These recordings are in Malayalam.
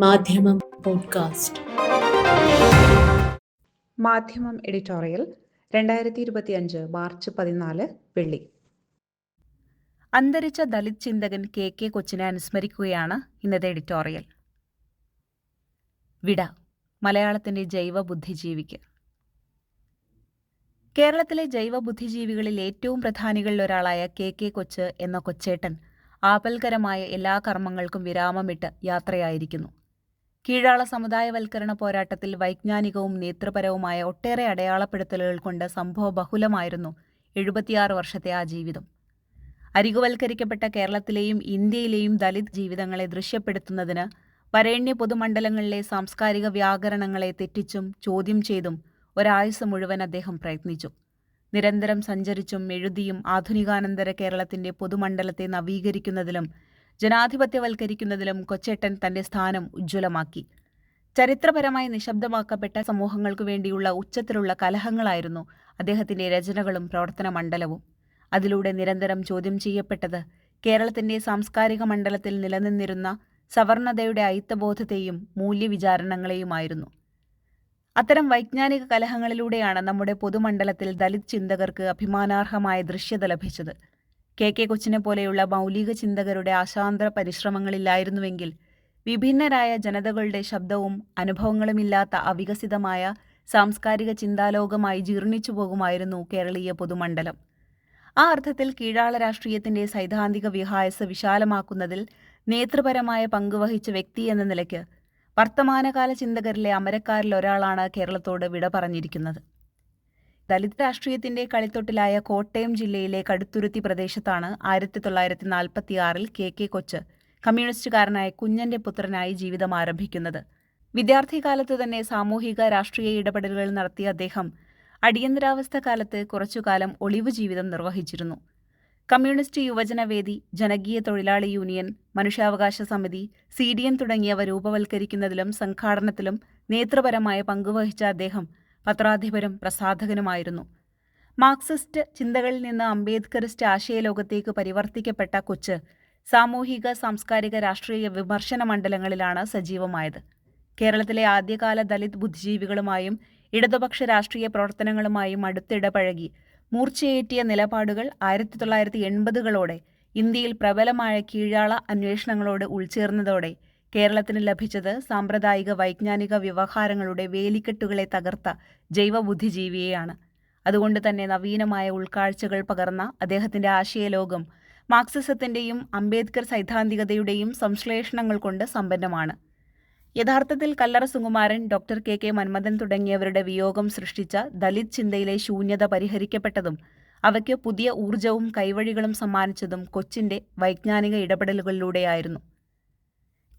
മാധ്യമം പോഡ്കാസ്റ്റ്. മാധ്യമം എഡിറ്റോറിയൽ രണ്ടായിരത്തി ഇരുപത്തിയഞ്ച് മാർച്ച് പതിനാല് വെള്ളി. അന്തരിച്ച ദലിത് ചിന്തകൻ കെ കെ കൊച്ചിനെ അനുസ്മരിക്കുകയാണ് ഇന്നത്തെ എഡിറ്റോറിയൽ. വിട മലയാളത്തിന്റെ ജൈവ ബുദ്ധിജീവിക്ക് കേരളത്തിലെ ജൈവ ബുദ്ധിജീവികളിൽ ഏറ്റവും പ്രധാനികളിൽ ഒരാളായ കെ കെ കൊച്ച് എന്ന കൊച്ചേട്ടൻ ആപൽകരമായ എല്ലാ കർമ്മങ്ങൾക്കും വിരാമമിട്ട് യാത്രയായിരിക്കുന്നു. കീഴാള സമുദായവൽക്കരണ പോരാട്ടത്തിൽ വൈജ്ഞാനികവും നേതൃപരവുമായ ഒട്ടേറെ അടയാളപ്പെടുത്തലുകൾ കൊണ്ട് സംഭവ ബഹുലമായിരുന്നു എഴുപത്തിയാറ് വർഷത്തെ ആ ജീവിതം. അരികുവൽക്കരിക്കപ്പെട്ട കേരളത്തിലെയും ഇന്ത്യയിലെയും ദലിത് ജീവിതങ്ങളെ ദൃശ്യപ്പെടുത്തുന്നതിന് വരേണ്യ പൊതുമണ്ഡലങ്ങളിലെ സാംസ്കാരിക വ്യാകരണങ്ങളെ തെറ്റിച്ചും ചോദ്യം ചെയ്തും ഒരായുസ് മുഴുവൻ അദ്ദേഹം പ്രയത്നിച്ചു. നിരന്തരം സഞ്ചരിച്ചും എഴുതിയും ആധുനികാനന്തര കേരളത്തിന്റെ പൊതുമണ്ഡലത്തെ നവീകരിക്കുന്നതിലും ജനാധിപത്യവൽക്കരിക്കുന്നതിലും കൊച്ചേട്ടൻ തന്റെ സ്ഥാനം ഉജ്ജ്വലമാക്കി. ചരിത്രപരമായി നിശബ്ദമാക്കപ്പെട്ട സമൂഹങ്ങൾക്കു വേണ്ടിയുള്ള ഉച്ചത്തിലുള്ള കലഹങ്ങളായിരുന്നു അദ്ദേഹത്തിന്റെ രചനകളും പ്രവർത്തന മണ്ഡലവും അതിലൂടെ നിരന്തരം ചോദ്യം ചെയ്യപ്പെട്ടത് കേരളത്തിന്റെ സാംസ്കാരിക മണ്ഡലത്തിൽ നിലനിന്നിരുന്ന സവർണതയുടെ ഐത്തബോധത്തെയും മൂല്യവിചാരണങ്ങളെയുമായിരുന്നു. അത്തരം വൈജ്ഞാനിക കലഹങ്ങളിലൂടെയാണ് നമ്മുടെ പൊതുമണ്ഡലത്തിൽ ദലിത് ചിന്തകർക്ക് അഭിമാനാർഹമായ ദൃശ്യത ലഭിച്ചത്. കെ കെ കൊച്ചിനെ പോലെയുള്ള മൗലിക ചിന്തകരുടെ ആശാന്തര പരിശ്രമങ്ങളില്ലായിരുന്നുവെങ്കിൽ വിഭിന്നരായ ജനതകളുടെ ശബ്ദവും അനുഭവങ്ങളുമില്ലാത്ത അവികസിതമായ സാംസ്കാരിക ചിന്താലോകമായി ജീർണിച്ചു പോകുമായിരുന്നു കേരളീയ പൊതുമണ്ഡലം. ആ അർത്ഥത്തിൽ കീഴാള രാഷ്ട്രീയത്തിന്റെ സൈദ്ധാന്തിക വിഹായസ് വിശാലമാക്കുന്നതിൽ നേതൃപരമായ പങ്കുവഹിച്ച വ്യക്തി എന്ന നിലയ്ക്ക് വർത്തമാനകാല ചിന്തകരിലെ അമരക്കാരിൽ ഒരാളാണ് കേരളത്തോട് വിട പറഞ്ഞിരിക്കുന്നത് ദലിത് രാഷ്ട്രീയത്തിന്റെ കളിത്തൊട്ടിലായ കോട്ടയം ജില്ലയിലെ കടുത്തുരുത്തി പ്രദേശത്താണ് ആയിരത്തി തൊള്ളായിരത്തി നാൽപ്പത്തിയാറിൽ കെ കെ കൊച്ച് കമ്മ്യൂണിസ്റ്റുകാരനായ കുഞ്ഞന്റെ പുത്രനായി ജീവിതം ആരംഭിക്കുന്നത്. വിദ്യാർത്ഥികാലത്ത് തന്നെ സാമൂഹിക രാഷ്ട്രീയ ഇടപെടലുകൾ നടത്തിയ അദ്ദേഹം അടിയന്തരാവസ്ഥ കാലത്ത് കുറച്ചുകാലം ഒളിവു ജീവിതം നിർവഹിച്ചിരുന്നു. കമ്മ്യൂണിസ്റ്റ് യുവജനവേദി ജനകീയ തൊഴിലാളി യൂണിയൻ മനുഷ്യാവകാശ സമിതി സി ഡി എൻ തുടങ്ങിയവ രൂപവൽക്കരിക്കുന്നതിലും സംഘാടനത്തിലും നേതൃപരമായ പങ്കുവഹിച്ച അദ്ദേഹം പത്രാധിപരും പ്രസാധകനുമായിരുന്നു. മാർക്സിസ്റ്റ് ചിന്തകളിൽ നിന്ന് അംബേദ്കറിസ്റ്റ് ആശയലോകത്തേക്ക് പരിവർത്തിക്കപ്പെട്ട കൊച്ച് സാമൂഹിക സാംസ്കാരിക രാഷ്ട്രീയ വിമർശന മണ്ഡലങ്ങളിലാണ് സജീവമായത്. കേരളത്തിലെ ആദ്യകാല ദലിത് ബുദ്ധിജീവികളുമായും ഇടതുപക്ഷ രാഷ്ട്രീയ പ്രവർത്തനങ്ങളുമായും അടുത്തിടപഴകി മൂർച്ചയേറ്റിയ നിലപാടുകൾ ആയിരത്തി തൊള്ളായിരത്തി എൺപതുകളോടെ ഇന്ത്യയിൽ പ്രബലമായ കീഴാള അന്വേഷണങ്ങളോട് ഉൾച്ചേർന്നതോടെ കേരളത്തിന് ലഭിച്ചത് സാമ്പ്രദായിക വൈജ്ഞാനിക വ്യവഹാരങ്ങളുടെ വേലിക്കെട്ടുകളെ തകർത്ത ജൈവബുദ്ധിജീവിയെയാണ്. അതുകൊണ്ട് തന്നെ നവീനമായ ഉൾക്കാഴ്ചകൾ പകർന്ന അദ്ദേഹത്തിന്റെ ആശയലോകം മാർക്സിസത്തിന്റെയും അംബേദ്കർ സൈദ്ധാന്തികതയുടെയും സംശ്ലേഷണങ്ങൾ കൊണ്ട് സമ്പന്നമാണ്. യഥാർത്ഥത്തിൽ Kallara Sukumaran doctor K K Manmathan തുടങ്ങിയവരുടെ വിയോഗം സൃഷ്ടിച്ച ദലിത് ചിന്തയിലെ ശൂന്യത പരിഹരിക്കപ്പെട്ടതും അവയ്ക്ക് പുതിയ ഊർജവും കൈവഴികളും സമ്മാനിച്ചതും കൊച്ചിന്റെ വൈജ്ഞാനിക ഇടപെടലുകളിലൂടെയായിരുന്നു.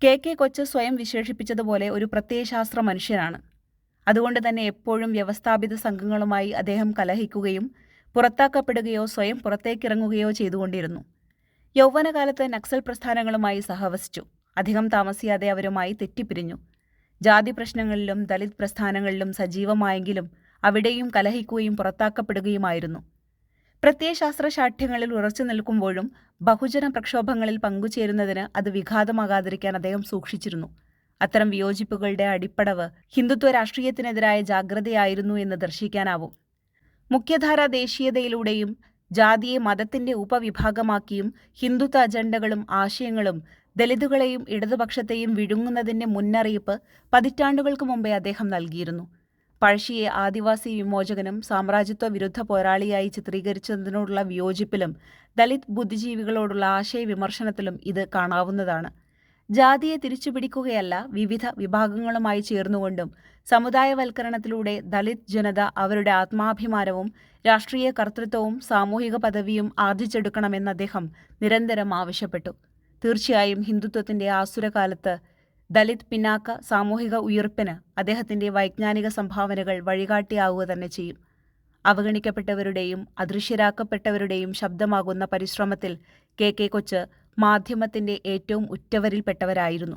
കെ കെ കൊച്ച് സ്വയം വിശേഷിപ്പിച്ചതുപോലെ ഒരു പ്രത്യയശാസ്ത്ര മനുഷ്യനാണ്. അതുകൊണ്ട് തന്നെ എപ്പോഴും വ്യവസ്ഥാപിത സംഘങ്ങളുമായി അദ്ദേഹം കലഹിക്കുകയും പുറത്താക്കപ്പെടുകയോ സ്വയം പുറത്തേക്കിറങ്ങുകയോ ചെയ്തുകൊണ്ടിരുന്നു. യൗവനകാലത്ത് നക്സൽ പ്രസ്ഥാനങ്ങളുമായി സഹവസിച്ചു. അധികം താമസിയാതെ അവരുമായി തെറ്റിപ്പിരിഞ്ഞു. ജാതി പ്രശ്നങ്ങളിലും ദലിത് പ്രസ്ഥാനങ്ങളിലും സജീവമായെങ്കിലും അവിടെയും കലഹിക്കുകയും പുറത്താക്കപ്പെടുകയുമായിരുന്നു. പ്രത്യയശാസ്ത്ര ശാഠ്യങ്ങളിൽ ഉറച്ചു നിൽക്കുമ്പോഴും ബഹുജന പ്രക്ഷോഭങ്ങളിൽ പങ്കുചേരുന്നതിന് അത് വിഘാതമാകാതിരിക്കാൻ അദ്ദേഹം സൂക്ഷിച്ചിരുന്നു. അത്തരം വിയോജിപ്പുകളുടെ അടിപ്പടവ് ഹിന്ദുത്വ രാഷ്ട്രീയത്തിനെതിരായ ജാഗ്രതയായിരുന്നു എന്ന് ദർശിക്കാനാവും. മുഖ്യധാര ദേശീയതയിലൂടെയും ജാതിയെ മതത്തിന്റെ ഉപവിഭാഗമാക്കിയും ഹിന്ദുത്വ അജണ്ടകളും ആശയങ്ങളും ദലിതുകളെയും ഇടതുപക്ഷത്തെയും വിഴുങ്ങുന്നതിന്റെ മുന്നറിയിപ്പ് പതിറ്റാണ്ടുകൾക്ക് മുമ്പേ അദ്ദേഹം നൽകിയിരുന്നു. പഴശ്ശിയെ ആദിവാസി വിമോചകനും സാമ്രാജ്യത്വ വിരുദ്ധ പോരാളിയായി ചിത്രീകരിച്ചതിനോടുള്ള വിയോജിപ്പിലും ദലിത് ബുദ്ധിജീവികളോടുള്ള ആശയവിമർശനത്തിലും ഇത് കാണാവുന്നതാണ്. ജാതിയെ തിരിച്ചുപിടിക്കുകയല്ല വിവിധ വിഭാഗങ്ങളുമായി ചേർന്നുകൊണ്ടും സമുദായവൽക്കരണത്തിലൂടെ ദളിത് ജനത അവരുടെ ആത്മാഭിമാനവും രാഷ്ട്രീയ കർത്തൃത്വവും സാമൂഹിക പദവിയും ആർജിച്ചെടുക്കണമെന്ന് അദ്ദേഹം നിരന്തരം ആവശ്യപ്പെട്ടു. തീർച്ചയായും ഹിന്ദുത്വത്തിന്റെ ആസുരകാലത്ത് ദലിത് പിന്നാക്ക സാമൂഹിക ഉയർപ്പിന് അദ്ദേഹത്തിന്റെ വൈജ്ഞാനിക സംഭാവനകൾ വഴികാട്ടിയാവുക തന്നെ ചെയ്യും. അവഗണിക്കപ്പെട്ടവരുടെയും അദൃശ്യരാക്കപ്പെട്ടവരുടെയും ശബ്ദമാകുന്ന പരിശ്രമത്തിൽ കെ കെ കൊച്ച് മാധ്യമത്തിന്റെ ഏറ്റവും ഉറ്റവരിൽപ്പെട്ടവരായിരുന്നു.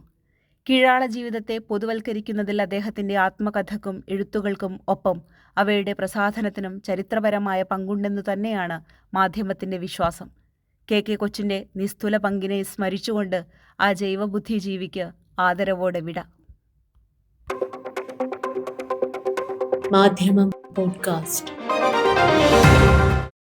കീഴാള ജീവിതത്തെ പൊതുവൽക്കരിക്കുന്നതിൽ അദ്ദേഹത്തിന്റെ ആത്മകഥക്കും എഴുത്തുകൾക്കും ഒപ്പം അവയുടെ പ്രസാധനത്തിനും ചരിത്രപരമായ പങ്കുണ്ടെന്നു തന്നെയാണ് മാധ്യമത്തിന്റെ വിശ്വാസം. കെ കെ കൊച്ചിന്റെ നിസ്തുല പങ്കിനെ സ്മരിച്ചുകൊണ്ട് ആ ജൈവബുദ്ധിജീവിക്ക് ആദരവോടെ വിട. മാധ്യമം പോഡ്കാസ്റ്റ്.